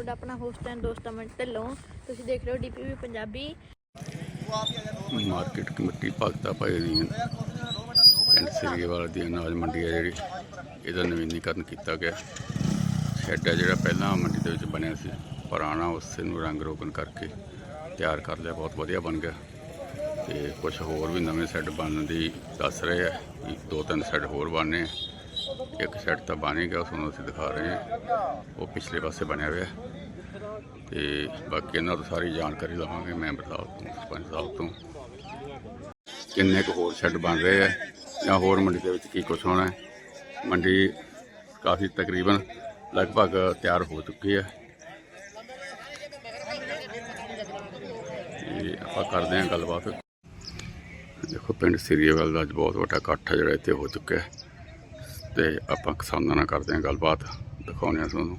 ਤੁਹਾਡਾ ਆਪਣਾ host and ਦੋਸਤ ਅਮਨ ਢਿੱਲੋਂ। ਤੁਸੀਂ ਦੇਖ ਰਹੇ ਹੋ DPV Punjabi. Market committee Bhagta Bhai ਦੀ ਪਿੰਡ ਸਿਰੀਏਵਾਲ ਦੀ ਅਨਾਜ ਮੰਡੀ ਹੈ ਜਿਹੜੀ, ਇਹਦਾ ਨਵੀਨੀਕਰਨ ਕੀਤਾ ਗਿਆ। ਸ਼ੈੱਡ ਹੈ ਜਿਹੜਾ ਪਹਿਲਾਂ ਮੰਡੀ ਦੇ ਵਿੱਚ ਬਣਿਆ ਸੀ, ਪੁਰਾਣਾ, ਉਸੇ ਨੂੰ ਰੰਗ ਰੋਗਨ ਕਰਕੇ ਤਿਆਰ ਕਰ ਲਿਆ, ਬਹੁਤ ਵਧੀਆ ਬਣ ਗਿਆ। ਤੇ ਕੁਝ ਹੋਰ ਵੀ ਨਵੇਂ ਸੈੱਟ ਬਣਨ ਦੀ ਦੱਸ ਰਹੇ ਆ, ਵੀ ਦੋ ਤਿੰਨ ਸੈੱਟ ਹੋਰ ਬਣਨੇ ਆ। ਇੱਕ ਸੈੱਟ ਤਾਂ ਬਣ ਹੀ ਗਿਆ, ਉਸ ਨੂੰ ਅਸੀਂ ਦਿਖਾ ਰਹੇ ਹਾਂ। ਉਹ ਪਿਛਲੇ ਪਾਸੇ ਬਣਿਆ ਹੋਇਆ। ਤੇ ਬਾਕੀ ਇਹਨਾਂ ਤੋਂ ਸਾਰੀ ਜਾਣਕਾਰੀ ਲਵਾਂਗੇ ਮੈਂਬਰ ਸਾਹਿਬ ਤੋਂ, ਸਰਪੰਚ ਸਾਹਿਬ ਤੋਂ। ਕਿੰਨੇ ਕੁ ਹੋਰ ਸ਼ੈੱਡ ਬਣ ਰਹੇ ਆ ਜਾਂ ਹੋਰ ਮੰਡੀ ਦੇ ਵਿੱਚ ਕੀ ਕੁਝ ਹੋਣਾ? ਹੈ ਮੰਡੀ ਕਾਫੀ ਤਕਰੀਬਨ ਲਗਭਗ ਤਿਆਰ ਹੋ ਚੁੱਕੀ ਹੈ ਤੇ ਆਪਾਂ ਕਰਦੇ ਹਾਂ ਗੱਲਬਾਤ। ਦੇਖੋ, ਪਿੰਡ ਸਿਰੀਏਵਾਲ ਦਾ ਅੱਜ ਬਹੁਤ ਵੱਡਾ ਇਕੱਠ ਹੈ ਜਿਹੜਾ ਇੱਥੇ ਹੋ ਚੁੱਕਿਆ। ਹੈ ਤੇ ਆਪਾਂ ਕਿਸਾਨਾਂ ਨਾਲ ਕਰਦੇ ਹਾਂ ਗੱਲਬਾਤ, ਦਿਖਾਉਂਦੇ ਹਾਂ ਤੁਹਾਨੂੰ।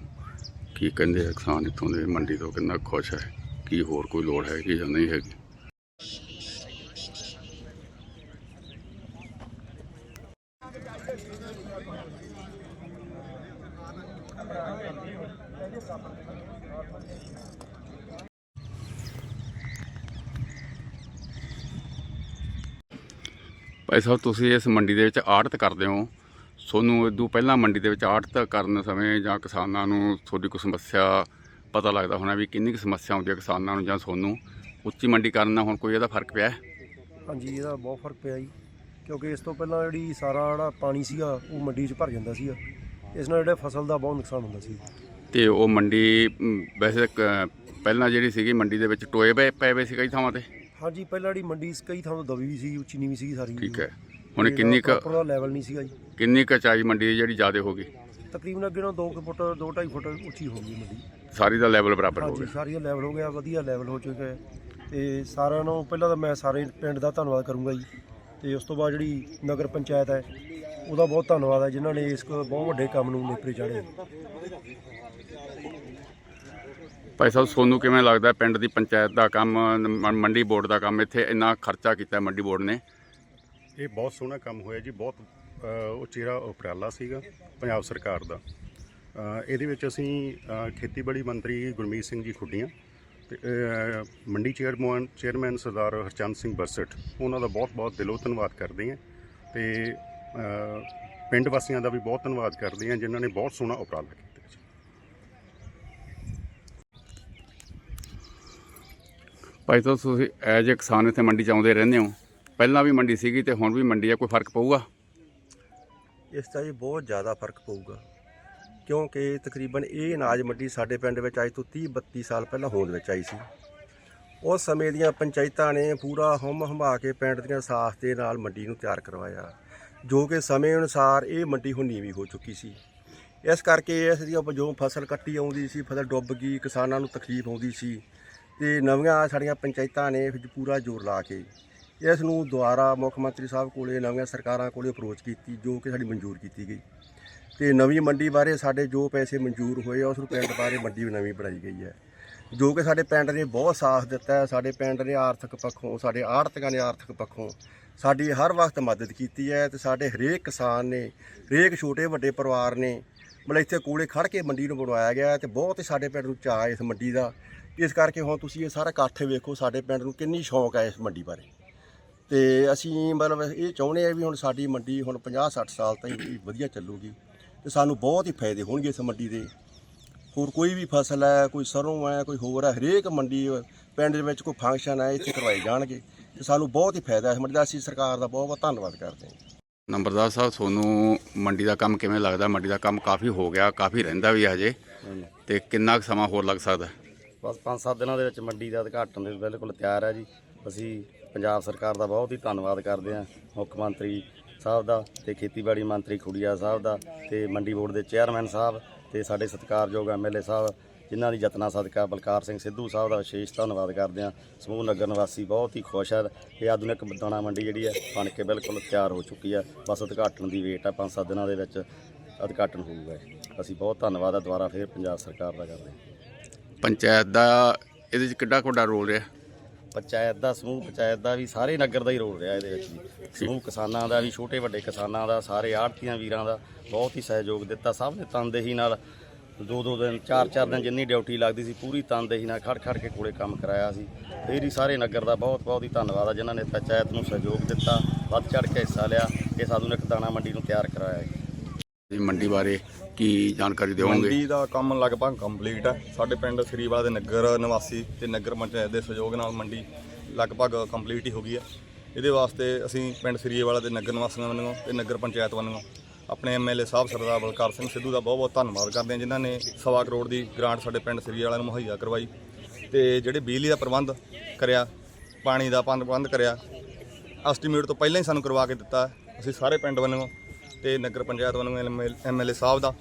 ਕੀ ਕਹਿੰਦੇ ਆ ਕਿਸਾਨ ਇੱਥੋਂ ਦੇ, ਮੰਡੀ ਤੋਂ ਕਿੰਨਾ ਖੁਸ਼ ਹੈ? ਕੀ ਹੋਰ ਕੋਈ ਲੋੜ ਹੈ ਕਿ ਜਾਂ ਨਹੀਂ ਹੈਗੀ? ਭਾਈ ਸਾਹਿਬ, ਤੁਸੀਂ ਇਸ ਮੰਡੀ ਦੇ ਵਿੱਚ ਆੜਤ ਕਰਦੇ ਹੋ। ਤੁਹਾਨੂੰ ਇਦੋਂ ਪਹਿਲਾਂ ਮੰਡੀ ਦੇ ਵਿੱਚ ਆੜਤ ਕਰਨ ਸਮੇਂ ਜਾਂ ਕਿਸਾਨਾਂ ਨੂੰ ਤੁਹਾਡੀ ਕੋਈ ਸਮੱਸਿਆ ਪਤਾ ਲੱਗਦਾ ਹੋਣਾ ਵੀ ਕਿੰਨੀ ਕੁ ਸਮੱਸਿਆ ਆਉਂਦੀ ਹੈ ਕਿਸਾਨਾਂ ਨੂੰ ਜਾਂ ਤੁਹਾਨੂੰ ਉੱਚੀ ਮੰਡੀ ਕਰਨ ਨਾਲ ਹੁਣ ਕੋਈ ਇਹਦਾ ਫ਼ਰਕ ਪਿਆ ਹੈ? ਹਾਂਜੀ ਇਹਦਾ ਬਹੁਤ ਫ਼ਰਕ ਪਿਆ ਜੀ। ਕਿਉਂਕਿ ਇਸ ਤੋਂ ਪਹਿਲਾਂ ਜਿਹੜੀ ਸਾਰਾ ਜਿਹੜਾ ਪਾਣੀ ਸੀਗਾ ਉਹ ਮੰਡੀ 'ਚ ਭਰ ਜਾਂਦਾ ਸੀਗਾ। ਇਸ ਨਾਲ ਜਿਹੜੇ ਫਸਲ ਦਾ ਬਹੁਤ ਨੁਕਸਾਨ ਹੁੰਦਾ ਸੀ। ਤੇ ਉਹ ਮੰਡੀ ਮ, ਵੈਸੇ ਕ- ਪਹਿਲਾਂ ਜਿਹੜੀ ਸੀਗੀ ਮੰਡੀ ਦੇ ਵਿੱਚ ਟੋਏ ਪਏ ਪਏ ਹੋਏ ਸੀ ਕਈ ਥਾਵਾਂ ਤੇ? ਹਾਂਜੀ ਪਹਿਲਾਂ ਜਿਹੜੀ ਮੰਡੀ ਕਈ ਥਾਂ ਤੋਂ ਦਬੀ ਵੀ ਸੀ ਉੱਚੀ ਨੀਵੀਂ ਸੀਗੀ ਸਾਰੀ। ਠੀਕ ਹੈ। ਹੁਣ ਕਿੰਨੀ ਕੁ ਦਾ ਲੈਵਲ ਨਹੀਂ ਸੀਗਾ ਜੀ। ਕਿੰਨੀ ਕੁ ਚਾਈ ਮੰਡੀ ਦੀ ਜਿਹੜੀ ਜ਼ਿਆਦਾ ਹੋ ਗਈ? ਤਕਰੀਬਨ ਅੱਗੇ ਨਾਲੋਂ 2 ਫੁੱਟ 2.5 ਫੁੱਟ ਉੱਚੀ ਹੋ ਗਈ ਮੰਡੀ। ਸਾਰੀ ਦਾ ਲੈਵਲ ਬਰਾਬਰ ਹੋ ਹਾਂਜੀ ਗਿਆ। ਸਾਰੀ ਦਾ ਲੈਵਲ ਹੋ ਗਿਆ ਵਧੀਆ ਲੈਵਲ ਹੋ ਚੁੱਕਾ ਹੈ। ਤੇ ਸਾਰਿਆਂ ਨੂੰ ਪਹਿਲਾਂ ਤਾਂ ਮੈਂ ਸਾਰੇ ਪਿੰਡ ਦਾ ਧੰਨਵਾਦ ਕਰੂੰਗਾ ਜੀ। ਤੇ ਉਸ ਤੋਂ ਬਾਅਦ ਜਿਹੜੀ ਨਗਰ ਪੰਚਾਇਤ ਹੈ ਉਹਦਾ ਬਹੁਤ ਧੰਨਵਾਦ ਹੈ ਜਿਨ੍ਹਾਂ ਨੇ ਇਸ ਬਹੁਤ ਵੱਡੇ ਕੰਮ ਨੂੰ ਨੇਪਰੇ ਚਾੜਿਆ ਭਾਈ ਸਾਹਿਬ ਤੁਹਾਨੂੰ ਕਿਵੇਂ ਲੱਗਦਾ ਪਿੰਡ ਦੀ ਪੰਚਾਇਤ ਦਾ ਕੰਮ ਮ- ਮੰਡੀ ਬੋਰਡ ਦਾ ਕੰਮ ਇੱਥੇ ਇੰਨਾ ਖਰਚਾ ਕੀਤਾ ਮੰਡੀ ਬੋਰਡ ਨੇ। ਇਹ ਬਹੁਤ ਸੋਹਣਾ ਕੰਮ ਹੋਇਆ ਜੀ, ਬਹੁਤ ਉਹ ਚਿਹਰਾ ਉਪਰਾਲਾ ਸੀਗਾ ਪੰਜਾਬ ਸਰਕਾਰ ਦਾ। ਇਹਦੇ ਵਿੱਚ ਅਸੀਂ ਖੇਤੀਬਾੜੀ ਮੰਤਰੀ ਗੁਰਮੀਤ ਸਿੰਘ ਜੀ ਖੁੱਡੀਆਂ ਤੇ ਮੰਡੀ ਚੇਅਰਮੈਨ ਚੇਅਰਮੈਨ ਸਰਦਾਰ ਹਰਚੰਦ ਸਿੰਘ ਬਰਸਟ, ਉਹਨਾਂ ਦਾ ਬਹੁਤ ਬਹੁਤ ਦਿਲੋਂ ਧੰਨਵਾਦ ਕਰਦੇ ਹਾਂ ਤੇ ਪਿੰਡ ਵਾਸੀਆਂ ਦਾ ਵੀ ਬਹੁਤ ਧੰਨਵਾਦ ਕਰਦੇ ਹਾਂ ਜਿਨ੍ਹਾਂ ਨੇ ਬਹੁਤ ਸੋਹਣਾ ਉਪਰਾਲਾ ਕੀਤਾ। ਜੀ ਭਾਈ ਸਾਹਿਬ, ਤੁਸੀਂ ਐਜ ਏ ਕਿਸਾਨ ਇੱਥੇ ਮੰਡੀ ਚ ਆਉਂਦੇ ਰਹਿੰਦੇ ਹੋ? ਪਹਿਲਾਂ ਵੀ ਮੰਡੀ ਸੀਗੀ ਤੇ ਹੁਣ ਵੀ ਮੰਡੀ ਆ, ਕੋਈ ਫ਼ਰਕ ਪਊਗਾ? ਇਸ ਦਾ ਜੀ ਬਹੁਤ ਜ਼ਿਆਦਾ ਫ਼ਰਕ ਪਊਗਾ। ਕਿਉਂਕਿ ਤਕਰੀਬਨ ਇਹ ਅਨਾਜ ਮੰਡੀ ਸਾਡੇ ਪਿੰਡ ਵਿੱਚ ਅੱਜ ਤੋਂ 30 32 ਸਾਲ ਪਹਿਲਾਂ ਹੋਂਦ ਵਿੱਚ ਆਈ ਸੀ। ਉਸ ਸਮੇਂ ਦੀਆਂ ਪੰਚਾਇਤਾਂ ਨੇ ਪੂਰਾ ਹਮ ਹਮਾ ਕੇ ਪਿੰਡ ਦੀਆਂ ਸਾਥ ਦੇ ਨਾਲ ਮੰਡੀ ਨੂੰ ਤਿਆਰ ਕਰਵਾਇਆ, ਜੋ ਕਿ ਸਮੇਂ ਅਨੁਸਾਰ ਇਹ ਮੰਡੀ ਹੁਣ ਨੀਵੀਂ ਹੋ ਚੁੱਕੀ ਸੀ। ਇਸ ਕਰਕੇ ਇਸ ਦੀ ਜੋ ਫਸਲ ਕੱਟੀ ਆਉਂਦੀ ਸੀ, ਫਸਲ ਡੁੱਬ ਗਈ, ਕਿਸਾਨਾਂ ਨੂੰ ਤਕਲੀਫ ਆਉਂਦੀ ਸੀ ਤੇ ਨਵੀਆਂ ਸਾਡੀਆਂ ਪੰਚਾਇਤਾਂ ਨੇ ਫਿਰ ਪੂਰਾ ਜ਼ੋਰ ਲਾ ਕੇ ਇਸ ਨੂੰ ਦੁਆਰਾ ਮੁੱਖ ਮੰਤਰੀ ਸਾਹਿਬ ਕੋਲੇ ਨਵੀਆਂ ਸਰਕਾਰਾਂ ਕੋਲੇ ਅਪਰੋਚ ਕੀਤੀ ਜੋ ਕਿ ਸਾਡੀ ਮਨਜ਼ੂਰ ਕੀਤੀ ਗਈ। ਤੇ ਨਵੀਂ ਮੰਡੀ ਬਾਰੇ ਸਾਡੇ ਜੋ ਪੈਸੇ ਮਨਜ਼ੂਰ ਹੋਏ ਆ, ਉਸ ਨੂੰ ਪਿੰਡ ਬਾਰੇ ਮੰਡੀ ਵੀ ਨਵੀਂ ਬਣਾਈ ਗਈ ਹੈ। ਜੋ ਕਿ ਸਾਡੇ ਪਿੰਡ ਨੇ ਬਹੁਤ ਸਾਥ ਦਿੱਤਾ ਹੈ ਸਾਡੇ ਪਿੰਡ ਨੇ ਆਰਥਿਕ ਪੱਖੋਂ ਸਾਡੇ ਆੜਤੀਆਂ ਨੇ ਆਰਥਿਕ ਪੱਖੋਂ ਸਾਡੀ ਹਰ ਵਕਤ ਮਦਦ ਕੀਤੀ ਹੈ ਤੇ ਸਾਡੇ ਹਰੇਕ ਕਿਸਾਨ ਨੇ ਹਰੇਕ ਛੋਟੇ ਵੱਡੇ ਪਰਿਵਾਰ ਨੇ ਮਤਲਬ ਇੱਥੇ ਕੋਲੇ ਖੜ ਕੇ ਮੰਡੀ ਨੂੰ ਬਣਵਾਇਆ ਗਿਆ ਹੈ ਤੇ ਬਹੁਤ ਹੀ ਸਾਡੇ ਪਿੰਡ ਨੂੰ ਚਾਅ ਇਸ ਮੰਡੀ ਦਾ। ਇਸ ਕਰਕੇ ਹੁਣ ਤੁਸੀਂ ਇਹ ਸਾਰਾ ਇਕੱਠ ਵੇਖੋ ਸਾਡੇ ਪਿੰਡ ਨੂੰ ਕਿੰਨੀ ਸ਼ੌਂਕ ਹੈ ਇਸ ਮੰਡੀ ਬਾਰੇ। ਤੇ ਅਸੀਂ ਮਤਲਬ ਇਹ ਚਾਹੁੰਦੇ ਆ ਵੀ ਹੁਣ ਸਾਡੀ ਮੰਡੀ ਹੁਣ 50 60 ਸਾਲ ਤਾਈਂ ਵੀ ਵਧੀਆ ਚੱਲੂਗੀ ਤੇ ਸਾਨੂੰ ਬਹੁਤ ਹੀ ਫਾਇਦੇ ਹੋਣਗੇ ਇਸ ਮੰਡੀ ਦੇ। ਹੋਰ ਕੋਈ ਵੀ ਫਸਲ ਹੈ ਕੋਈ ਸਰੋਂ ਹੈ ਕੋਈ ਹੋਰ ਹੈ ਹਰੇਕ ਮੰਡੀ ਪਿੰਡ ਦੇ ਵਿੱਚ ਕੋਈ ਫੰਕਸ਼ਨ ਹੈ ਇੱਥੇ ਕਰਵਾਏ ਜਾਣਗੇ ਤੇ ਸਾਨੂੰ ਬਹੁਤ ਹੀ ਫਾਇਦਾ ਹੈ ਇਸ ਮੰਡੀ ਦਾ। ਅਸੀਂ ਸਰਕਾਰ ਦਾ ਬਹੁਤ ਬਹੁਤ ਧੰਨਵਾਦ ਕਰਦੇ ਹਾਂ। ਨੰਬਰਦਾਰ ਸਾਹਿਬ ਤੁਹਾਨੂੰ ਮੰਡੀ ਦਾ ਕੰਮ ਕਿਵੇਂ ਲੱਗਦਾ? ਮੰਡੀ ਦਾ ਕੰਮ ਕਾਫੀ ਹੋ ਗਿਆ ਕਾਫੀ ਰਹਿੰਦਾ ਵੀ ਹਜੇ। ਤੇ ਕਿੰਨਾ ਕੁ ਸਮਾਂ ਹੋਰ ਲੱਗ ਸਕਦਾ? ਬਸ 5-7 ਦਿਨਾਂ ਦੇ ਵਿੱਚ ਮੰਡੀ ਦਾ ਉਦਘਾਟਨ ਦੇ ਬਿਲਕੁਲ ਤਿਆਰ ਹੈ ਜੀ। ਅਸੀਂ ਪੰਜਾਬ ਸਰਕਾਰ ਦਾ ਬਹੁਤ ਹੀ ਧੰਨਵਾਦ ਕਰਦੇ ਹਾਂ ਮੁੱਖ ਮੰਤਰੀ ਸਾਹਿਬ ਦਾ ਤੇ ਖੇਤੀਬਾੜੀ ਮੰਤਰੀ ਖੁੜੀਆ ਸਾਹਿਬ ਦਾ ਤੇ ਮੰਡੀ ਬੋਰਡ ਦੇ ਚੇਅਰਮੈਨ ਸਾਹਿਬ ਤੇ ਸਾਡੇ ਸਤਿਕਾਰਯੋਗ ਐਮਐਲਏ ਸਾਹਿਬ, ਜਿਨ੍ਹਾਂ ਦੀ ਯਤਨਾਂ ਸਦਕਾ ਬਲਕਾਰ ਸਿੰਘ ਸਿੱਧੂ ਸਾਹਿਬ ਦਾ ਵਿਸ਼ੇਸ਼ ਧੰਨਵਾਦ ਕਰਦੇ ਹਾਂ। ਸਮੂਹ ਨਗਰ ਨਿਵਾਸੀ ਬਹੁਤ ਹੀ ਖੁਸ਼ ਹੈ ਇਹ ਆਧੁਨਿਕ ਦਾਣਾ ਮੰਡੀ ਜਿਹੜੀ ਹੈ ਬਣ ਕੇ ਬਿਲਕੁਲ ਤਿਆਰ ਹੋ ਚੁੱਕੀ ਹੈ। ਬਸ ਉਦਘਾਟਨ ਦੀ ਵੇਟ ਹੈ 5-7 ਦਿਨਾਂ ਦੇ ਵਿੱਚ ਉਦਘਾਟਨ ਹੋਊਗਾ ਅਸੀਂ ਬਹੁਤ ਧੰਨਵਾਦ ਆ ਦੁਬਾਰਾ ਫਿਰ ਪੰਜਾਬ ਸਰਕਾਰ ਦਾ ਕਰਦੇ ਹਾਂ। ਪੰਚਾਇਤ ਦਾ ਇਹਦੇ ਚ ਕਿੱਡਾ ਕੁ ਵੱਡਾ ਰੋਲ ਰਿਹਾ। ਪੰਚਾਇਤ ਦਾ ਸਮੂਹ, ਪੰਚਾਇਤ ਦਾ ਵੀ ਸਾਰੇ ਨਗਰ ਦਾ ਹੀ ਰੋਲ ਰਿਹਾ ਇਹਦੇ ਵਿੱਚ ਵੀ। ਸਮੂਹ ਕਿਸਾਨਾਂ ਦਾ ਵੀ, ਛੋਟੇ ਵੱਡੇ ਕਿਸਾਨਾਂ ਦਾ, ਸਾਰੇ ਆੜਤੀਆਂ ਵੀਰਾਂ ਦਾ ਬਹੁਤ ਹੀ ਸਹਿਯੋਗ ਦਿੱਤਾ। ਸਭ ਨੇ ਤਨਦੇਹੀ ਨਾਲ ਦੋ ਦੋ ਦਿਨ, ਚਾਰ ਚਾਰ ਦਿਨ ਜਿੰਨੀ ਡਿਊਟੀ ਲੱਗਦੀ ਸੀ, ਪੂਰੀ ਤਨਦੇਹੀ ਨਾਲ ਖੜ ਖੜ ਕੇ ਕੋਲੇ ਕੰਮ ਕਰਾਇਆ ਸੀ। ਫੇਰ ਹੀ ਸਾਰੇ ਨਗਰ ਦਾ ਬਹੁਤ ਬਹੁਤ ਹੀ ਧੰਨਵਾਦ ਆ, ਜਿਨ੍ਹਾਂ ਨੇ ਪੰਚਾਇਤ ਨੂੰ ਸਹਿਯੋਗ ਦਿੱਤਾ, ਵੱਧ ਚੜ ਕੇ ਹਿੱਸਾ ਲਿਆ ਇਸ ਇੱਕ ਦਾਣਾ ਮੰਡੀ ਨੂੰ ਤਿਆਰ ਕਰਾਇਆ ਹੈ ਮੰਡੀ ਬਾਰੇ ਕੀ ਜਾਣਕਾਰੀ ਦਿਓਗੇ? ਮੰਡੀ ਦਾ ਕੰਮ ਲਗਭਗ ਕੰਪਲੀਟ ਹੈ। ਸਾਡੇ ਪਿੰਡ ਸ੍ਰੀਵਾਲਾ ਦੇ ਨਗਰ ਨਿਵਾਸੀ ਤੇ ਨਗਰ ਪੰਚਾਇਤ ਦੇ ਸਹਿਯੋਗ ਨਾਲ ਮੰਡੀ ਲਗਭਗ ਕੰਪਲੀਟ ਹੀ ਹੋ ਗਈ ਹੈ। ਇਹਦੇ ਵਾਸਤੇ ਅਸੀਂ ਪਿੰਡ ਸ੍ਰੀਵਾਲਾ ਦੇ ਨਗਰ ਨਿਵਾਸੀਆਂ ਵੱਲੋਂ ਤੇ ਨਗਰ ਪੰਚਾਇਤ ਵੱਲੋਂ ਆਪਣੇ ਐਮਐਲਏ ਸਾਹਿਬ ਸਰਦਾਰ ਬਲਕਾਰ ਸਿੰਘ ਸਿੱਧੂ ਦਾ ਬਹੁਤ ਬਹੁਤ ਧੰਨਵਾਦ ਕਰਦੇ ਹਾਂ, ਜਿਨ੍ਹਾਂ ਨੇ ਸਵਾ ਕਰੋੜ ਦੀ ਗ੍ਰਾਂਟ ਸਾਡੇ ਪਿੰਡ ਸ੍ਰੀਵਾਲਾ ਨੂੰ ਮੁਹੱਈਆ ਕਰਵਾਈ ਤੇ ਜਿਹੜੇ ਬਿਜਲੀ ਦਾ ਪ੍ਰਬੰਧ ਕਰਿਆ, ਪਾਣੀ ਦਾ ਪ੍ਰਬੰਧ ਕਰਿਆ, ਐਸਟੀਮੇਟ ਤੋਂ ਪਹਿਲਾਂ ਹੀ ਸਾਨੂੰ ਕਰਵਾ ਕੇ ਦਿੱਤਾ। ਅਸੀਂ ਸਾਰੇ ਪਿੰਡ ਵੱਲੋਂ ਤੇ ਨਗਰ ਪੰਚਾਇਤ ਵੱਲੋਂ ਐਮਐਲਏ ਸਾਹਿਬ ਦਾ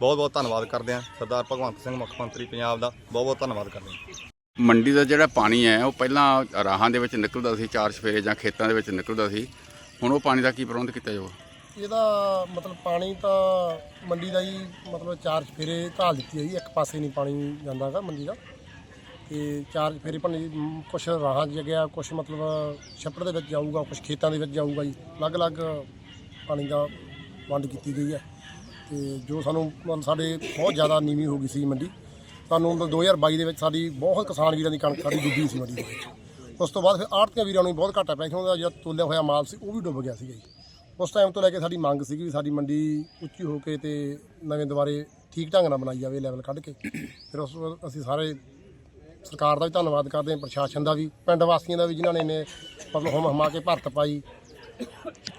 ਬਹੁਤ ਬਹੁਤ ਧੰਨਵਾਦ ਕਰਦੇ ਹਾਂ। ਸਰਦਾਰ ਭਗਵੰਤ ਸਿੰਘ ਮੁੱਖ ਮੰਤਰੀ ਪੰਜਾਬ ਦਾ ਬਹੁਤ ਬਹੁਤ ਧੰਨਵਾਦ ਕਰਦੇ ਹਾਂ। ਮੰਡੀ ਦਾ ਜਿਹੜਾ ਪਾਣੀ ਹੈ ਉਹ ਪਹਿਲਾਂ ਰਾਹਾਂ ਦੇ ਵਿੱਚ ਨਿਕਲਦਾ ਸੀ ਚਾਰ ਸਫੇਰੇ ਜਾਂ ਖੇਤਾਂ ਦੇ ਵਿੱਚ ਨਿਕਲਦਾ ਸੀ। ਹੁਣ ਉਹ ਪਾਣੀ ਦਾ ਕੀ ਪ੍ਰਬੰਧ ਕੀਤਾ ਜਾਊਗਾ? ਇਹਦਾ ਮਤਲਬ ਪਾਣੀ ਤਾਂ ਮੰਡੀ ਦਾ ਹੀ ਮਤਲਬ ਚਾਰ ਫੇਰੇ ਢਾਲ ਦਿੱਤੀ ਹੈ ਜੀ। ਇੱਕ ਪਾਸੇ ਨਹੀਂ ਪਾਣੀ ਜਾਂਦਾਗਾ ਮੰਡੀ ਦਾ। ਤੇ ਚਾਰ ਫੇਰੇ ਪਾਣੀ ਮ, ਕੁਛ ਰਾਹਾਂ 'ਚ ਗਿਆ ਕੁਛ ਮਤਲਬ ਛੱਪੜ ਦੇ ਵਿੱਚ ਜਾਊਗਾ ਕੁਛ ਖੇਤਾਂ ਦੇ ਵਿੱਚ ਜਾਊਗਾ ਜੀ। ਅਲੱਗ-ਅਲੱਗ ਪਾਣੀ ਦਾ ਵੰਡ ਕੀਤੀ ਗਈ ਹੈ ਤੇ ਜੋ ਸਾਨੂੰ ਮਤਲਬ ਸਾਡੇ ਬਹੁਤ ਜ਼ਿਆਦਾ ਨੀਵੀਂ ਹੋ ਗਈ ਸੀ ਮੰਡੀ, ਸਾਨੂੰ ਮਤਲਬ 2022 ਦੇ ਵਿੱਚ ਸਾਡੀ ਬਹੁਤ ਕਿਸਾਨ ਵੀਰਾਂ ਦੀ ਕਣਕ ਸਾਡੀ ਡੁੱਬੀ ਸੀ ਮੰਡੀ ਦੇ ਵਿੱਚ। ਉਸ ਤੋਂ ਬਾਅਦ ਫਿਰ ਆੜਤੀਆਂ ਵੀਰਾਂ ਨੂੰ ਵੀ ਬਹੁਤ ਘਾਟਾ ਪਿਆ ਕਿਉਂਕਿ ਉਹਦਾ ਜਿਹੜਾ ਤੋਲਿਆ ਹੋਇਆ ਮਾਲ ਸੀ, ਉਹ ਵੀ ਡੁੱਬ ਗਿਆ ਸੀਗਾ ਜੀ। ਉਸ ਟਾਈਮ ਤੋਂ ਲੈ ਕੇ ਸਾਡੀ ਮੰਗ ਸੀਗੀ ਵੀ ਸਾਡੀ ਮੰਡੀ ਉੱਚੀ ਹੋ ਕੇ ਤੇ ਨਵੇਂ ਦੁਬਾਰੇ ਠੀਕ ਢੰਗ ਨਾਲ ਬਣਾਈ ਜਾਵੇ ਲੈਵਲ ਕੱਢ ਕੇ। ਫਿਰ ਉਸ ਵਕਤ ਅਸੀਂ ਸਾਰੇ ਸਰਕਾਰ ਦਾ ਵੀ ਧੰਨਵਾਦ ਕਰਦੇ ਹਾਂ, ਪ੍ਰਸ਼ਾਸਨ ਦਾ ਵੀ, ਪਿੰਡ ਵਾਸੀਆਂ ਦਾ ਵੀ ਜਿਨ੍ਹਾਂ ਨੇ ਨੇ ਮਤਲਬ ਹਮ ਹਮਾ ਕੇ ਭਰਤ ਪਾਈ।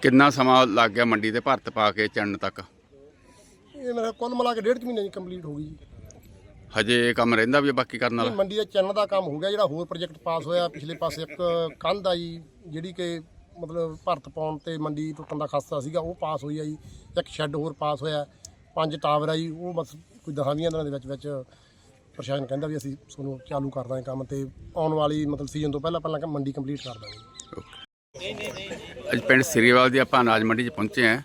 ਕਿੰਨਾ ਸਮਾਂ ਲੱਗ ਗਿਆ ਮੰਡੀ ਤੇ ਭਰਤ ਪਾ ਕੇ ਚੜਨ ਤੱਕ? ਇਹ ਮੇਰਾ ਕੁੱਲ ਮਿਲਾ ਕੇ ਡੇਢ ਕੁ ਮਹੀਨੇ ਦੀ ਕੰਪਲੀਟ ਹੋ ਗਈ ਜੀ। ਹਜੇ ਇਹ ਕੰਮ ਰਹਿੰਦਾ ਵੀ ਹੈ ਬਾਕੀ ਕਰਨ ਇਹ ਵਾਲਾ ਮੰਡੀ ਦੇ ਚੰਨ ਦਾ ਕੰਮ ਹੋ ਗਿਆ ਜਿਹੜਾ ਹੋਰ ਪ੍ਰੋਜੈਕਟ ਪਾਸ ਹੋਇਆ ਪਿਛਲੇ ਪਾਸੇ ਇੱਕ ਕੰਧ ਆਈ ਜਿਹੜੀ ਕਿ ਮਤਲਬ ਭਰਤ ਪਾਉਣ ਤੇ ਮੰਡੀ ਟੁੱਟਣ ਦਾ ਖਸਤਾ ਸੀਗਾ ਉਹ ਪਾਸ ਹੋਈ ਆ ਜੀ। ਇੱਕ ਸ਼ੈੱਡ ਹੋਰ ਪਾਸ ਹੋਇਆ ਪੰਜ ਟਾਵਰ ਆ ਜੀ ਉਹ ਬਸ ਕੋਈ ਦਸਾਂ ਵੀਹਾਂ ਦਿਨਾਂ ਦੇ ਵਿੱਚ ਵਿੱਚ ਪ੍ਰਸ਼ਾਸਨ ਕਹਿੰਦਾ ਵੀ ਅਸੀਂ ਤੁਹਾਨੂੰ ਚਾਲੂ ਕਰ ਦਾਂਗੇ ਕੰਮ ਤੇ ਆਉਣ ਵਾਲੀ ਮਤਲਬ ਸੀਜ਼ਨ ਤੋਂ ਪਹਿਲਾਂ ਪਹਿਲਾਂ ਮੰਡੀ ਕੰਪਲੀਟ ਕਰ ਦਾਂਗੇ। ਅੱਜ ਪਿੰਡ ਸ੍ਰੀਵਾਲ ਦੀ ਆਪਾਂ ਅਨਾਜ ਮੰਡੀ 'ਚ ਪਹੁੰਚੇ ਹਾਂ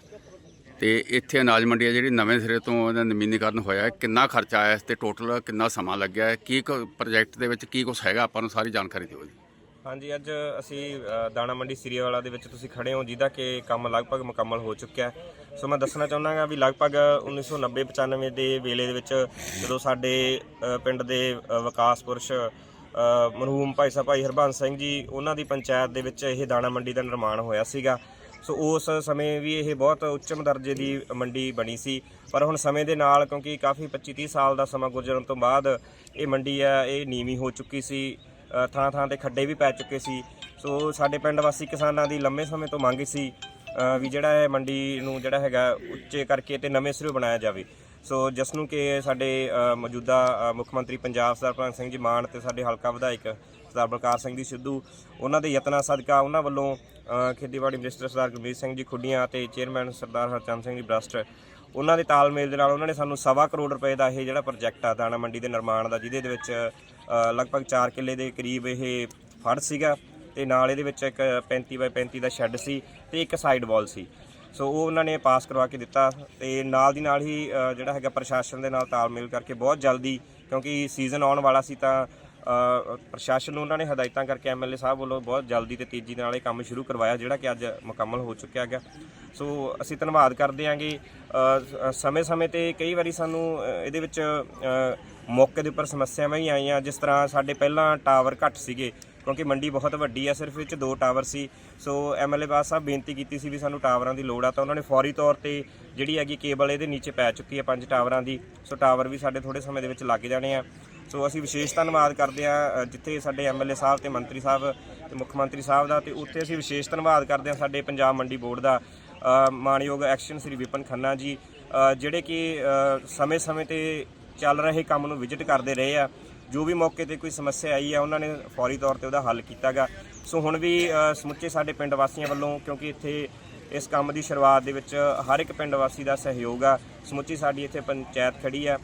ਤੇ ਇੱਥੇ ਅਨਾਜ ਮੰਡੀ ਆ ਜਿਹੜੀ ਨਵੇਂ ਸਿਰੇ ਤੋਂ ਇਹਦਾ ਨਵੀਨੀਕਰਨ ਹੋਇਆ ਹੈ। ਕਿੰਨਾ ਖਰਚਾ ਆਇਆ ਇਸ ਤੇ ਟੋਟਲ ਕਿੰਨਾ ਸਮਾਂ ਲੱਗਿਆ ਹੈ? ਕੀ ਪ੍ਰੋਜੈਕਟ ਦੇ ਵਿੱਚ ਕੀ ਕੁਝ ਹੈਗਾ? ਆਪਾਂ ਨੂੰ ਸਾਰੀ ਜਾਣਕਾਰੀ ਦਿਓ ਜੀ। ਹਾਂਜੀ ਅੱਜ ਅਸੀਂ ਅ, ਦਾਣਾ ਮੰਡੀ ਸੀਰੀਆਵਾਲਾ ਦੇ ਵਿੱਚ ਤੁਸੀਂ ਖੜੇ ਹੋ ਜਿਹਦਾ ਕਿ ਕੰਮ ਲਗਭਗ ਮੁਕੰਮਲ ਹੋ ਚੁੱਕਿਆ ਹੈ। ਸੋ ਮੈਂ ਦੱਸਣਾ ਚਾਹੁੰਦਾਗਾ ਵੀ ਲਗਭਗ 1990-95 ਦੇ ਵੇਲੇ ਦੇ ਵਿੱਚ ਜਦੋਂ ਸਾਡੇ ਅ, ਪਿੰਡ ਦੇ ਅ, ਵਿਕਾਸ ਪੁਰਸ਼ ਮਰਹੂਮ ਭਾਈ ਸਾਹਿਬ ਭਾਈ ਹਰਬੰਸ ਸਿੰਘ ਜੀ, ਉਹਨਾਂ ਦੀ ਪੰਚਾਇਤ ਦੇ ਵਿੱਚ ਇਹ ਦਾਣਾ ਮੰਡੀ ਦਾ ਨਿਰਮਾਣ ਹੋਇਆ ਸੀਗਾ। ਸੋ ਉਸ ਸਮੇਂ ਵੀ ਇਹ ਬਹੁਤ ਉੱਚਮ ਦਰਜੇ ਦੀ ਮੰਡੀ ਬਣੀ ਸੀ। ਪਰ ਹੁਣ ਸਮੇਂ ਦੇ ਨਾਲ ਕਿਉਂਕਿ ਕਾਫੀ 25-30 ਸਾਲ ਦਾ ਸਮਾਂ ਗੁਜ਼ਰਨ ਤੋਂ ਬਾਅਦ ਇਹ ਮੰਡੀ ਆ ਇਹ ਨੀਵੀਂ ਹੋ ਚੁੱਕੀ ਸੀ। ਥਾਂ ਥਾਂ ਤੇ ਖੱਡੇ ਵੀ ਪੈ ਚੁੱਕੇ ਸੀ। ਸੋ ਸਾਡੇ ਪਿੰਡ ਵਾਸੀ ਕਿਸਾਨਾਂ ਦੀ ਲੰਮੇ ਸਮੇਂ ਤੋਂ ਮੰਗ ਸੀ ਵੀ ਜਿਹੜਾ ਇਹ ਮੰਡੀ ਨੂੰ ਜਿਹੜਾ ਹੈਗਾ ਉੱਚੇ ਕਰਕੇ ਤੇ ਨਵੇਂ ਸਿਰੋਂ ਬਣਾਇਆ ਜਾਵੇ। ਸੋ ਜਿਸ ਨੂੰ ਕਿ ਸਾਡੇ ਮੌਜੂਦਾ ਮੁੱਖ ਮੰਤਰੀ ਪੰਜਾਬ ਸਰਦਾਰ ਭਗਵੰਤ ਸਿੰਘ ਜੀ ਮਾਨ ਤੇ ਸਾਡੇ ਹਲਕਾ ਵਿਧਾਇਕ ਸਰਦਾਰ ਬਲਕਾਰ ਸਿੰਘ ਜੀ ਸਿੱਧੂ, ਉਹਨਾਂ ਦੇ ਯਤਨਾਂ ਸਦਕਾ ਉਹਨਾਂ ਵੱਲੋਂ ਖੇਤੀਬਾੜੀ ਮਿਨਿਸਟਰ ਸਰਦਾਰ ਗੁਰਮੀਤ ਸਿੰਘ ਜੀ ਖੁੱਡੀਆਂ ਤੇ ਚੇਅਰਮੈਨ ਸਰਦਾਰ ਹਰਚੰਦ ਸਿੰਘ ਜੀ ਬਰਸਟ ਉਹਨਾਂ ਦੇ ਤਾਲਮੇਲ ਦੇ ਨਾਲ ਉਹਨਾਂ ਨੇ ਸਾਨੂੰ ਸਵਾ ਕਰੋੜ ਰੁਪਏ ਦਾ ਇਹ ਜਿਹੜਾ ਪ੍ਰੋਜੈਕਟ ਆ, ਦਾਣਾ ਮੰਡੀ ਦੇ ਨਿਰਮਾਣ ਦਾ, ਜਿਹਦੇ ਦੇ ਵਿੱਚ ਲਗਭਗ 4 ਕਿੱਲੇ ਦੇ ਕਰੀਬ ਇਹ ਫੜ ਸੀਗਾ ਤੇ ਨਾਲ ਇਹਦੇ ਵਿੱਚ ਇੱਕ 35 ਬਾਈ 35 ਦਾ ਸ਼ੈੱਡ ਸੀ ਤੇ ਇੱਕ ਸਾਈਡ ਵਾਲ ਸੀ। ਸੋ ਉਹ ਉਹਨਾਂ ਨੇ ਪਾਸ ਕਰਵਾ ਕੇ ਦਿੱਤਾ ਤੇ ਨਾਲ ਦੀ ਨਾਲ ਹੀ ਜਿਹੜਾ ਹੈਗਾ ਪ੍ਰਸ਼ਾਸਨ ਦੇ ਨਾਲ ਤਾਲਮੇਲ ਕਰਕੇ ਬਹੁਤ ਜਲਦੀ, ਕਿਉਂਕਿ ਸੀਜ਼ਨ ਆਉਣ ਵਾਲਾ ਸੀ ਤਾਂ ਪ੍ਰਸ਼ਾਸਨ ਨੂੰ ਉਹਨਾਂ ਨੇ ਹਦਾਇਤਾਂ ਕਰਕੇ ਐਮਐਲਏ ਸਾਹਿਬ ਵੱਲੋਂ ਬਹੁਤ ਜਲਦੀ ਤੇ ਤੇਜ਼ੀ ਨਾਲ ਇਹ ਕੰਮ ਸ਼ੁਰੂ ਕਰਵਾਇਆ, ਜਿਹੜਾ ਕਿ ਅੱਜ ਮੁਕੰਮਲ ਹੋ ਚੁੱਕਿਆ ਹੈਗਾ। ਸੋ ਅਸੀਂ ਧੰਨਵਾਦ ਕਰਦੇ ਹਾਂਗੇ ਸਮੇਂ-ਸਮੇਂ ਤੇ ਕਈ ਵਾਰੀ ਸਾਨੂੰ ਇਹਦੇ ਵਿੱਚ ਮੌਕੇ ਦੇ ਉੱਪਰ ਸਮੱਸਿਆਵਾਂ ਹੀ ਆਈਆਂ, ਜਿਸ ਤਰ੍ਹਾਂ ਸਾਡੇ ਪਹਿਲਾਂ ਟਾਵਰ ਘੱਟ ਸੀਗੇ ਕਿਉਂਕਿ ਮੰਡੀ ਬਹੁਤ ਵੱਡੀ ਆ ਸਿਰਫ ਵਿੱਚ ਦੋ ਟਾਵਰ ਸੀ। ਸੋ ਐਮਐਲਏ ਬਾਸ ਸਾਹਿਬ ਬੇਨਤੀ ਕੀਤੀ ਸੀ ਵੀ ਸਾਨੂੰ ਟਾਵਰਾਂ ਦੀ ਲੋੜ ਆ ਤਾਂ ਉਹਨਾਂ ਨੇ ਫੌਰੀ ਤੌਰ ਤੇ ਜਿਹੜੀ ਹੈਗੀ ਕੇਬਲ ਇਹਦੇ ਨੀਚੇ ਪੈ ਚੁੱਕੀ ਹੈ ਪੰਜ ਟਾਵਰਾਂ ਦੀ। ਸੋ ਟਾਵਰ ਵੀ ਸਾਡੇ ਥੋੜੇ ਸਮੇਂ ਦੇ ਵਿੱਚ ਲੱਗ ਜਾਣੇ ਆ। ਸੋ ਅਸੀਂ ਵਿਸ਼ੇਸ਼ ਧੰਨਵਾਦ ਕਰਦੇ ਆ ਜਿੱਥੇ ਸਾਡੇ ਐਮਐਲਏ ਸਾਹਿਬ ਤੇ ਮੰਤਰੀ ਸਾਹਿਬ ਤੇ ਮੁੱਖ ਮੰਤਰੀ ਸਾਹਿਬ ਦਾ ਤੇ ਉੱਥੇ ਅਸੀਂ ਵਿਸ਼ੇਸ਼ ਧੰਨਵਾਦ ਕਰਦੇ ਆ ਸਾਡੇ ਪੰਜਾਬ ਮੰਡੀ ਬੋਰਡ ਦਾ ਅ, ਮਾਣਯੋਗ ਐਕਸ਼ਨ ਸ੍ਰੀ ਵਿਪਨ ਖੰਨਾ ਜੀ ਜਿਹੜੇ ਕਿ ਸਮੇਂ-ਸਮੇਂ ਤੇ ਚੱਲ ਰਹੇ ਕੰਮ ਨੂੰ ਵਿਜ਼ਿਟ ਕਰਦੇ ਰਹੇ ਆ। ਜੋ ਵੀ ਮੌਕੇ ਤੇ ਕੋਈ ਸਮੱਸਿਆ ਆਈ ਆ, ਉਹਨਾਂ ਨੇ ਫੌਰੀ ਤੌਰ ਤੇ ਉਹਦਾ ਹੱਲ ਕੀਤਾਗਾ। ਸੋ ਹੁਣ ਵੀ ਸਮੁੱਚੇ ਸਾਡੇ ਪਿੰਡ ਵਾਸੀਆਂ ਵੱਲੋਂ, ਕਿਉਂਕਿ ਇੱਥੇ ਇਸ ਕੰਮ ਦੀ ਸ਼ੁਰੂਆਤ ਦੇ ਵਿੱਚ ਹਰ ਇੱਕ ਪਿੰਡ ਵਾਸੀ ਦਾ ਸਹਿਯੋਗ ਆ, ਸਮੁੱਚੀ ਸਾਡੀ ਇੱਥੇ ਪੰਚਾਇਤ ਖੜੀ ਆ।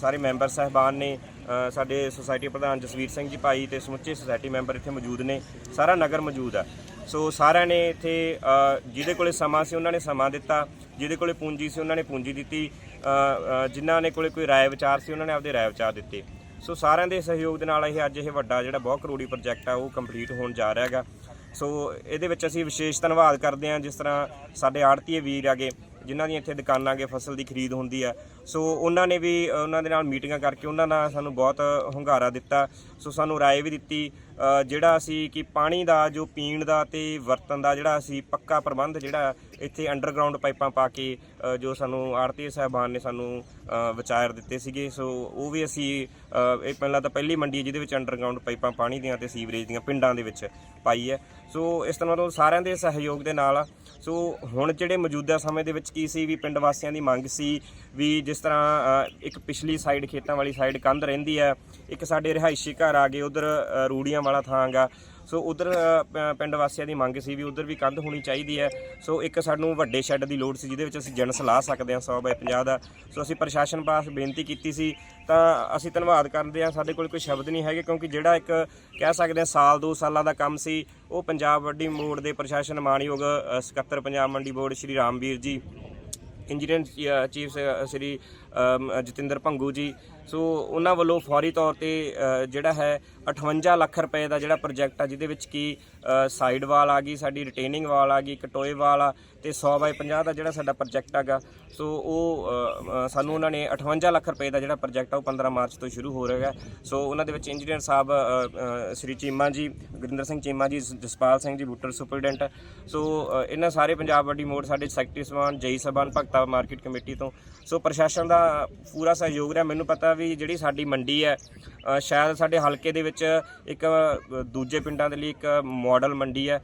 ਸਾਰੇ ਮੈਂਬਰ ਸਹਿਬਾਨ ਨੇ ਸਾਡੇ ਸੁਸਾਇਟੀ ਪ੍ਰਧਾਨ ਜਸਵੀਰ ਸਿੰਘ ਜੀ ਭਾਈ ਤੇ ਸਮੁੱਚੇ ਸੁਸਾਇਟੀ ਮੈਂਬਰ ਇੱਥੇ ਮੌਜੂਦ ਨੇ, ਸਾਰਾ ਨਗਰ ਮੌਜੂਦ ਆ। ਸੋ ਸਾਰਿਆਂ ਨੇ ਇੱਥੇ ਜਿਹਦੇ ਕੋਲੇ ਸਮਾਂ ਸੀ ਉਹਨਾਂ ਨੇ ਸਮਾਂ ਦਿੱਤਾ, ਜਿਹਦੇ ਕੋਲੇ ਪੂੰਜੀ ਸੀ ਉਹਨਾਂ ਨੇ ਪੂੰਜੀ ਦਿੱਤੀ ਜਿਨ੍ਹਾਂ ਨੇ ਕੋਲੇ ਕੋਈ ਰਾਏ ਵਿਚਾਰ ਸੀ ਉਹਨਾਂ ਨੇ ਆਪਦੇ ਰਾਏ ਵਿਚਾਰ ਦਿੱਤੇ। ਸੋ ਸਾਰਿਆਂ ਦੇ ਸਹਿਯੋਗ ਦੇ ਨਾਲ ਇਹ ਅੱਜ ਇਹ ਵੱਡਾ ਜਿਹੜਾ ਬਹੁਤ ਕਰੋੜੀ ਪ੍ਰੋਜੈਕਟ ਆ, ਉਹ ਕੰਪਲੀਟ ਹੋਣ ਜਾ ਰਿਹਾ ਹੈਗਾ। ਸੋ ਇਹਦੇ ਵਿੱਚ ਅਸੀਂ ਵਿਸ਼ੇਸ਼ ਧੰਨਵਾਦ ਕਰਦੇ ਹਾਂ ਜਿਸ ਤਰ੍ਹਾਂ ਸਾਡੇ ਆੜਤੀਏ ਵੀਰ ਆਗੇ ਜਿਨ੍ਹਾਂ ਦੀਆਂ ਇੱਥੇ ਦੁਕਾਨਾਂ ਕੇ ਫਸਲ ਦੀ ਖਰੀਦ ਹੁੰਦੀ ਆ। ਸੋ ਉਹਨਾਂ ਨੇ ਵੀ, ਉਹਨਾਂ ਦੇ ਨਾਲ ਮੀਟਿੰਗਾਂ ਕਰਕੇ ਉਹਨਾਂ ਨਾਲ ਸਾਨੂੰ ਬਹੁਤ ਹੁੰਗਾਰਾ ਦਿੱਤਾ। ਸੋ ਸਾਨੂੰ ਰਾਏ ਵੀ ਦਿੱਤੀ ਜਿਹੜਾ ਅਸੀਂ ਕਿ ਪਾਣੀ ਦਾ, ਜੋ ਪੀਣ ਦਾ ਤੇ ਵਰਤਣ ਦਾ ਜਿਹੜਾ ਅਸੀਂ ਪੱਕਾ ਪ੍ਰਬੰਧ ਜਿਹੜਾ ਇੱਥੇ ਅੰਡਰਗਰਾਉਂਡ ਪਾਈਪਾਂ ਪਾ ਕੇ ਜੋ ਸਾਨੂੰ ਆੜਤੀ ਸਾਹਿਬਾਨ ਨੇ ਸਾਨੂੰ ਵਿਚਾਰ ਦਿੱਤੇ ਸੀਗੇ। ਸੋ ਉਹ ਵੀ ਅਸੀਂ ਇਹ ਪਹਿਲਾਂ ਤਾਂ ਪਹਿਲੀ ਮੰਡੀ ਜਿਹਦੇ ਵਿੱਚ ਅੰਡਰਗਰਾਉਂਡ ਪਾਈਪਾਂ ਪਾਣੀ ਦੀਆਂ ਤੇ ਸੀਵਰੇਜ ਦੀਆਂ ਪਿੰਡਾਂ ਦੇ ਵਿੱਚ ਪਾਈ ਹੈ। ਸੋ ਇਸ ਤਰ੍ਹਾਂ ਤੋਂ ਸਾਰਿਆਂ ਦੇ ਸਹਿਯੋਗ ਦੇ ਨਾਲ ਸੋ ਹੁਣ ਜਿਹੜੇ ਮੌਜੂਦਾ ਸਮੇਂ ਦੇ ਵਿੱਚ ਕੀ ਸੀ ਵੀ ਪਿੰਡ ਵਾਸੀਆਂ ਦੀ ਮੰਗ ਸੀ ਵੀ ਜਿਸ ਤਰ੍ਹਾਂ ਇੱਕ ਪਿਛਲੀ ਸਾਈਡ ਖੇਤਾਂ ਵਾਲੀ ਸਾਈਡ ਕੰਧ ਰਹਿੰਦੀ ਹੈ, ਇੱਕ ਸਾਡੇ ਰਿਹਾਇਸ਼ੀ ਘਰ ਆ ਗਏ, ਉਧਰ ਰੂੜੀਆਂ ਵਾਲਾ ਥਾਂ ਗਾ। ਸੋ ਉਧਰ ਪਿੰਡ ਵਾਸੀਆਂ ਦੀ ਮੰਗ ਸੀ ਵੀ ਉਧਰ ਵੀ ਕੰਧ ਹੋਣੀ ਚਾਹੀਦੀ ਹੈ। ਸੋ ਇੱਕ ਸਾਨੂੰ ਵੱਡੇ ਸ਼ੈੱਡ ਦੀ ਲੋੜ ਸੀ, ਜਿਹਦੇ ਵਿੱਚ ਅਸੀਂ ਜਨਸ ਲਾ ਸਕਦੇ ਹਾਂ 100 ਬਾਈ 50 ਦਾ। ਸੋ ਅਸੀਂ ਪ੍ਰਸ਼ਾਸਨ ਪਾਸ ਬੇਨਤੀ ਕੀਤੀ ਸੀ, ਤਾਂ ਅਸੀਂ ਧੰਨਵਾਦ ਕਰਦੇ ਹਾਂ। ਸਾਡੇ ਕੋਲ ਕੋਈ ਸ਼ਬਦ ਨਹੀਂ ਹੈਗੇ, ਕਿਉਂਕਿ ਜਿਹੜਾ ਇੱਕ ਕਹਿ ਸਕਦੇ ਹਾਂ ਸਾਲ, ਦੋ ਸਾਲਾਂ ਦਾ ਕੰਮ ਸੀ, ਉਹ ਪੰਜਾਬ ਵੱਡੀ ਮੋੜ ਦੇ ਪ੍ਰਸ਼ਾਸਨ ਮਾਨਯੋਗ ਸਕੱਤਰ ਪੰਜਾਬ ਮੰਡੀ board Shri Ramvir ji, engineer chief Shri Jatinder Bhangu ji so ਉਹਨਾਂ ਵੱਲੋਂ ਫੌਰੀ ਤੌਰ ਤੇ ਜਿਹੜਾ ਹੈ 58 ਲੱਖ ਰੁਪਏ ਦਾ ਜਿਹੜਾ ਪ੍ਰੋਜੈਕਟ ਆ, ਜਿਹਦੇ ਵਿੱਚ ਕੀ ਸਾਈਡ ਵਾਲ ਆ ਗਈ, ਸਾਡੀ ਰਿਟੇਨਿੰਗ ਵਾਲ ਆ ਗਈ ਕਟੋਏ ਵਾਲ ਆ ਤੇ 100 ਬਾਈ 50 ਦਾ ਜਿਹੜਾ ਸਾਡਾ ਪ੍ਰੋਜੈਕਟ ਹੈਗਾ। ਸੋ ਉਹ ਸਾਨੂੰ ਉਹਨਾਂ ਨੇ 58 ਲੱਖ ਰੁਪਏ ਦਾ ਜਿਹੜਾ ਪ੍ਰੋਜੈਕਟ ਆ, ਉਹ 15 ਮਾਰਚ ਤੋਂ ਸ਼ੁਰੂ ਹੋ ਰਿਹਾ ਹੈ। ਸੋ ਉਹਨਾਂ ਦੇ ਵਿੱਚ ਇੰਜੀਨੀਅਰ ਸਾਹਿਬ ਸ੍ਰੀ ਚੀਮਾ ਜੀ, ਗੁਰਿੰਦਰ ਸਿੰਘ ਚੀਮਾ ਜੀ ਜਸਪਾਲ ਸਿੰਘ ਜੀ, ਬੂਟਰ ਸੁਪਰਡੈਂਟ। ਸੋ ਇਹਨਾਂ ਸਾਰੇ ਪੰਜਾਬ ਵੱਡੀ ਮੋੜ ਸਾਡੇ ਸੈਕਟਰੀ ਸਮਾਨ ਜਈ ਸਬਾਨ, ਭਗਤਾ ਮਾਰਕੀਟ ਕਮੇਟੀ ਤੋਂ। ਸੋ ਪ੍ਰਸ਼ਾਸਨ ਦਾ ਪੂਰਾ ਸਹਿਯੋਗ ਰਿਹਾ। ਮੈਨੂੰ ਪਤਾ ਵੀ ਜਿਹੜੀ ਸਾਡੀ ਮੰਡੀ ਹੈ ਸ਼ਾਇਦ ਸਾਡੇ ਹਲਕੇ ਦੇ ਵਿੱਚ ਇੱਕ ਦੂਜੇ ਪਿੰਡਾਂ ਦੇ ਲਈ ਇੱਕ ਮਾਡਲ ਮੰਡੀ ਹੈ।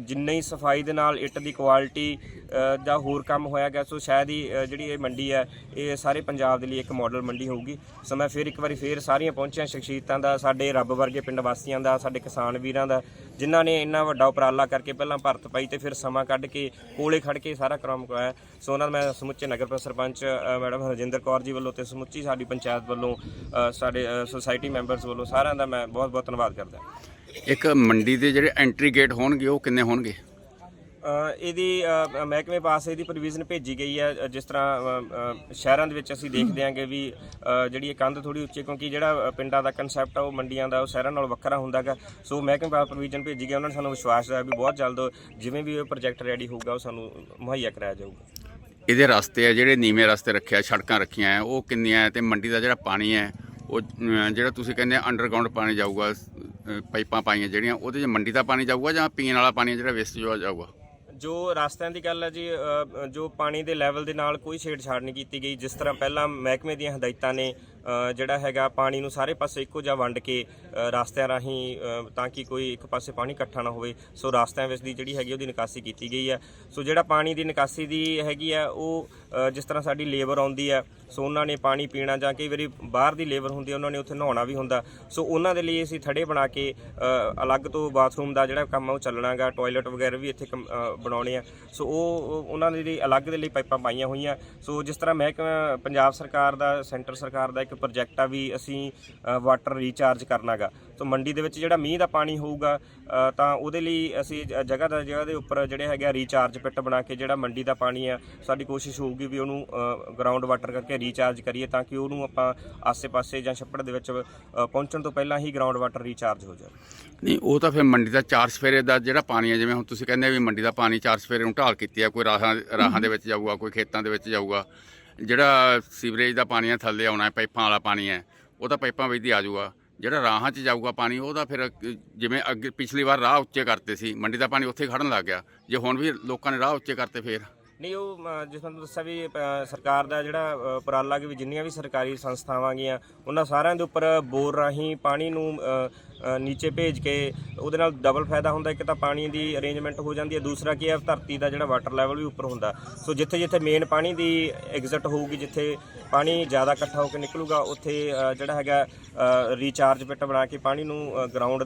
ਜਿੰਨੀ ਹੀ ਸਫ਼ਾਈ ਦੇ ਨਾਲ ਇੱਟ ਦੀ ਕੁਆਲਿਟੀ ਅ, ਜਾਂ ਹੋਰ ਕੰਮ ਹੋਇਆ ਗਿਆ ਸੋ ਸ਼ਾਇਦ ਹੀ ਜਿਹੜੀ ਇਹ ਮੰਡੀ ਹੈ ਇਹ ਸਾਰੇ ਪੰਜਾਬ ਦੇ ਲਈ ਇੱਕ ਮਾਡਲ ਮੰਡੀ ਹੋਊਗੀ। ਸੋ ਮੈਂ ਫਿਰ ਇੱਕ ਵਾਰੀ ਫਿਰ ਸਾਰੀਆਂ ਪਹੁੰਚੀਆਂ ਸ਼ਖਸੀਅਤਾਂ ਦਾ ਸਾਡੇ ਰੱਬ ਵਰਗੇ ਪਿੰਡ ਵਾਸੀਆਂ ਦਾ ਸਾਡੇ ਕਿਸਾਨ ਵੀਰਾਂ ਦਾ ਜਿਨ੍ਹਾਂ ਨੇ ਇੰਨਾ ਵੱਡਾ ਉਪਰਾਲਾ ਕਰਕੇ ਪਹਿਲਾਂ ਭਰਤ ਪਾਈ ਤੇ ਫਿਰ ਸਮਾਂ ਕੱਢ ਕੇ ਕੋਲੇ ਖੜ ਕੇ ਸਾਰਾ ਕੰਮ ਕਰਵਾਇਆ ਸੋ ਉਹਨਾਂ ਦਾ ਮੈਂ ਸਮੁੱਚੇ ਨਗਰ ਸਰਪੰਚ ਮੈਡਮ ਹਰਜਿੰਦਰ ਕੌਰ ਜੀ ਵੱਲੋਂ ਤੇ ਸਮੁੱਚੀ ਸਾਡੀ ਪੰਚਾਇਤ ਵੱਲੋਂ ਸਾਡੇ ਅ, ਸੁਸਾਇਟੀ ਮੈਂਬਰਸ ਵੱਲੋਂ ਸਾਰਿਆਂ ਦਾ ਮੈਂ ਬਹੁਤ ਬਹੁਤ ਧੰਨਵਾਦ ਕਰਦਾ। ਇੱਕ ਮੰਡੀ ਦੇ ਜਿਹੜੇ ਐਂਟਰੀ ਗੇਟ ਹੋਣਗੇ ਉਹ ਕਿੰਨੇ ਹੋਣਗੇ? ਅ, ਇਹਦੀ ਅ, ਮਹਿਕਮੇ ਪਾਸ ਇਹਦੀ ਪ੍ਰੋਵੀਜ਼ਨ ਭੇਜੀ ਗਈ ਹੈ। ਅ, ਜਿਸ ਤਰ੍ਹਾਂ ਅ, ਅ, ਸ਼ਹਿਰਾਂ ਦੇ ਵਿੱਚ ਅਸੀਂ ਦੇਖਦੇ ਹਾਂਗੇ ਵੀ ਅ, ਜਿਹੜੀ ਇਹ ਕੰਧ ਥੋੜੀ ਉੱਚੀ ਕਿਉਂਕਿ ਜਿਹੜਾ ਅ, ਪਿੰਡਾਂ ਦਾ ਕਨਸੈਪਟ ਆ ਉਹ ਮੰਡੀਆਂ ਦਾ ਉਹ ਸ਼ਹਿਰਾਂ ਨਾਲੋਂ ਵੱਖਰਾ ਹੁੰਦਾਗਾ ਸੋ ਮਹਿਕਮੇ ਪਾਸ ਪ੍ਰੋਵੀਜ਼ਨ ਭੇਜੀ ਗਈ ਉਹਨਾਂ ਨੇ ਸਾਨੂੰ ਵਿਸ਼ਵਾਸ ਹੈ ਵੀ ਬਹੁਤ ਜਲਦ ਜਿਵੇਂ ਵੀ ਇਹ ਪ੍ਰੋਜੈਕਟ ਰੈਡੀ ਹੋਊਗਾ ਉਹ ਸਾਨੂੰ ਮੁਹੱਈਆ ਕਰਾਇਆ ਜਾਊਗਾ। ਇਹਦੇ ਰਸਤੇ ਆ ਜਿਹੜੇ ਨੀਵੇਂ ਰਸਤੇ ਰੱਖਿਆ ਸੜਕਾਂ ਰੱਖੀਆਂ ਆ ਉਹ ਕਿੰਨੀਆਂ ਹੈ ਤੇ ਮੰਡੀ ਦਾ ਜਿਹੜਾ ਪਾਣੀ ਹੈ ਉਹ ਜਿਹੜਾ ਤੁਸੀਂ ਕਹਿੰਦੇ ਅੰਡਰਗਰਾਉਂਡ ਪਾਣੀ ਜਾਊਗਾ ਪਾਈਪਾਂ ਪਾਈਆਂ ਜਿਹੜੀਆਂ, ਉਹਦੇ 'ਚ ਮੰਡੀ ਦਾ ਪਾਣੀ ਜਾਊਗਾ ਜਾਂ ਪੀਣ ਵਾਲਾ ਪਾਣੀ ਜਿਹੜਾ ਵੇਸਟ ਜਾਊਗਾ? ਜੋ ਰਸਤਿਆਂ ਦੀ ਗੱਲ ਹੈ ਜੀ ਜੋ ਪਾਣੀ ਦੇ ਲੈਵਲ ਦੇ ਨਾਲ ਕੋਈ ਛੇੜਛਾੜ ਨਹੀਂ ਕੀਤੀ ਗਈ, ਜਿਸ ਤਰ੍ਹਾਂ ਪਹਿਲਾਂ ਮਹਿਕਮੇ ਦੀਆਂ ਹਦਾਇਤਾਂ ਨੇ ਜਿਹੜਾ ਹੈਗਾ ਪਾਣੀ ਨੂੰ ਸਾਰੇ ਪਾਸੇ ਇੱਕੋ ਜਿਹਾ ਵੰਡ ਕੇ ਰਸਤਿਆਂ ਰਾਹੀਂ ਤਾਂ ਕਿ ਕੋਈ ਇੱਕ ਪਾਸੇ ਪਾਣੀ ਇਕੱਠਾ ਨਾ ਹੋਵੇ। ਸੋ ਰਸਤਿਆਂ ਵਿੱਚ ਦੀ ਜਿਹੜੀ ਹੈਗੀ ਉਹਦੀ ਨਿਕਾਸੀ ਕੀਤੀ ਗਈ ਹੈ। ਸੋ ਜਿਹੜਾ ਪਾਣੀ ਦੀ ਨਿਕਾਸੀ ਦੀ ਹੈਗੀ ਆ ਉਹ ਜਿਸ ਤਰ੍ਹਾਂ ਸਾਡੀ ਲੇਬਰ ਆਉਂਦੀ ਹੈ ਸੋ ਉਹਨਾਂ ਨੇ ਪਾਣੀ ਪੀਣਾ ਜਾਂ ਕਈ ਵਾਰੀ ਬਾਹਰ ਦੀ ਲੇਬਰ ਹੁੰਦੀ ਉਹਨਾਂ ਨੇ ਉੱਥੇ ਨਹਾਉਣਾ ਵੀ ਹੁੰਦਾ। ਸੋ ਉਹਨਾਂ ਦੇ ਲਈ ਅਸੀਂ ਥੜੇ ਬਣਾ ਕੇ ਅਲੱਗ ਤੋਂ ਬਾਥਰੂਮ ਦਾ ਜਿਹੜਾ ਕੰਮ ਆ ਉਹ ਚੱਲਣਾਗਾ। ਟਾਇਲਟ ਵਗੈਰਾ ਵੀ ਇੱਥੇ ਕੰਮ, ਬਣਾਉਣੇ ਆ। ਸੋ ਉਹ- ਉਹਨਾਂ ਦੇ ਲਈ ਅਲੱਗ ਦੇ ਲਈ ਪਾਈਪਾਂ ਪਾਈਆਂ ਹੋਈਆਂ। ਸੋ ਜਿਸ ਤਰ੍ਹਾਂ ਮਹਿਕਮਾ ਪੰਜਾਬ ਸਰਕਾਰ ਦਾ ਸੈਂਟਰ ਸਰਕਾਰ ਦਾ ਇੱਕ ਪ੍ਰੋਜੈਕਟ ਆ ਵੀ ਅਸੀਂ ਵਾਟਰ ਰੀਚਾਰਜ ਕਰਨਾਗਾ। ਸੋ ਮੰਡੀ ਦੇ ਵਿੱਚ ਜਿਹੜਾ ਮੀਂਹ ਦਾ ਪਾਣੀ ਹੋਊਗਾ ਤਾਂ ਉਹਦੇ ਲਈ ਅਸੀਂ ਜਗ੍ਹਾ ਦਾ ਜਗ੍ਹਾ ਦੇ ਉੱਪਰ ਜਿਹੜੇ ਹੈਗੇ ਆ ਰੀਚਾਰਜ ਪਿੱਟ ਬਣਾ ਕੇ ਜਿਹੜਾ ਮੰਡੀ ਦਾ ਪਾਣੀ ਆ ਸਾਡੀ ਕੋਸ਼ਿਸ਼ ਹੋਊਗੀ ਵੀ ਉਹਨੂੰ ਗਰਾਊਂਡ ਵਾਟਰ ਕਰਕੇ ਰੀਚਾਰਜ ਕਰੀਏ ਤਾਂ ਕਿ ਉਹਨੂੰ ਆਪਾਂ ਆਸੇ-ਪਾਸੇ ਜਾਂ ਛੱਪੜ ਦੇ ਵਿੱਚ ਪਹੁੰਚਣ ਤੋਂ ਪਹਿਲਾਂ ਹੀ ਗਰਾਊਂਡ ਵਾਟਰ ਰੀਚਾਰਜ ਹੋ ਜਾਵੇ। ਨਹੀਂ ਉਹ ਤਾਂ ਫਿਰ ਮੰਡੀ ਦਾ ਚਾਰ ਸਫੇਰੇ ਦਾ ਜਿਹੜਾ ਪਾਣੀ ਹੈ ਜਿਵੇਂ ਹੁਣ ਤੁਸੀਂ ਕਹਿੰਦੇ ਵੀ ਮੰਡੀ ਦਾ ਪਾਣੀ ਚਾਰ ਸਫੇਰੇ ਨੂੰ ਢਾਲ ਕੀਤੀ ਹੈ ਕੋਈ ਰਾਹਾਂ ਰਾਹਾਂ ਦੇ ਵਿੱਚ ਜਾਊਗਾ ਕੋਈ ਖੇਤਾਂ ਦੇ ਵਿੱਚ ਜਾਊਗਾ। ਜਿਹੜਾ ਸੀਵਰੇਜ ਦਾ ਪਾਣੀ ਹੈ ਥੱਲੇ ਆਉਣਾ ਹੈ, ਪਾਈਪਾਂ ਵਾਲਾ ਪਾਣੀ ਹੈ, ਉਹ ਤਾਂ ਪਾਈਪਾਂ ਵਿੱਚ ਦੀ ਆ ਜਾਊਗਾ। ਜਿਹੜਾ ਰਾਹਾਂ 'ਚ ਜਾਊਗਾ ਪਾਣੀ ਉਹਦਾ ਫਿਰ ਜਿਵੇਂ ਅੱਗੇ ਪਿਛਲੀ ਵਾਰ ਰਾਹ ਉੱਚੇ ਕਰਤੇ ਸੀ, ਮੰਡੀ ਦਾ ਪਾਣੀ ਉੱਥੇ ਖੜਨ ਲੱਗ ਗਿਆ। ਜੇ ਹੁਣ ਵੀ ਲੋਕਾਂ ਨੇ ਰਾਹ ਉੱਚੇ ਕਰਤੇ ਫੇਰ। ਨਹੀਂ ਉਹ ਅ, ਜਿਸ ਤੁਹਾਨੂੰ ਦੱਸਿਆ ਵੀ ਅ, ਸਰਕਾਰ ਦਾ ਜਿਹੜਾ ਅ, ਉਪਰਾਲਾ ਕਿ ਵੀ ਜਿੰਨੀਆਂ ਵੀ ਸਰਕਾਰੀ ਸੰਸਥਾਵਾਂ ਗੀਆਂ ਉਹਨਾਂ ਸਾਰਿਆਂ ਦੇ ਉੱਪਰ ਬੋਰ ਰਾਹੀਂ ਪਾਣੀ ਨੂੰ ਅ, ਅ, ਨੀਚੇ ਭੇਜ ਕੇ ਉਹਦੇ ਨਾਲ ਡਬਲ ਫਾਇਦਾ ਹੁੰਦਾ ਇੱਕ ਤਾਂ ਪਾਣੀ ਦੀ ਅਰੇਂਜਮੈਂਟ ਹੋ ਜਾਂਦੀ ਹੈ ਦੂਸਰਾ ਕੀ ਹੈ ਧਰਤੀ ਦਾ ਜਿਹੜਾ ਵਾਟਰ ਲੈਵਲ ਵੀ ਉੱਪਰ ਹੁੰਦਾ। ਸੋ ਜਿੱਥੇ ਜਿੱਥੇ ਮੇਨ ਪਾਣੀ ਦੀ ਐਗਜ਼ਿਟ ਹੋਊਗੀ ਜਿੱਥੇ ਪਾਣੀ ਜ਼ਿਆਦਾ ਇਕੱਠਾ ਹੋ ਕੇ ਨਿਕਲੂਗਾ ਉੱਥੇ ਅ, ਜਿਹੜਾ ਹੈਗਾ ਰੀਚਾਰਜ ਪਿੱਟ ਬਣਾ ਕੇ ਪਾਣੀ ਨੂੰ ਗਰਾਊਂਡ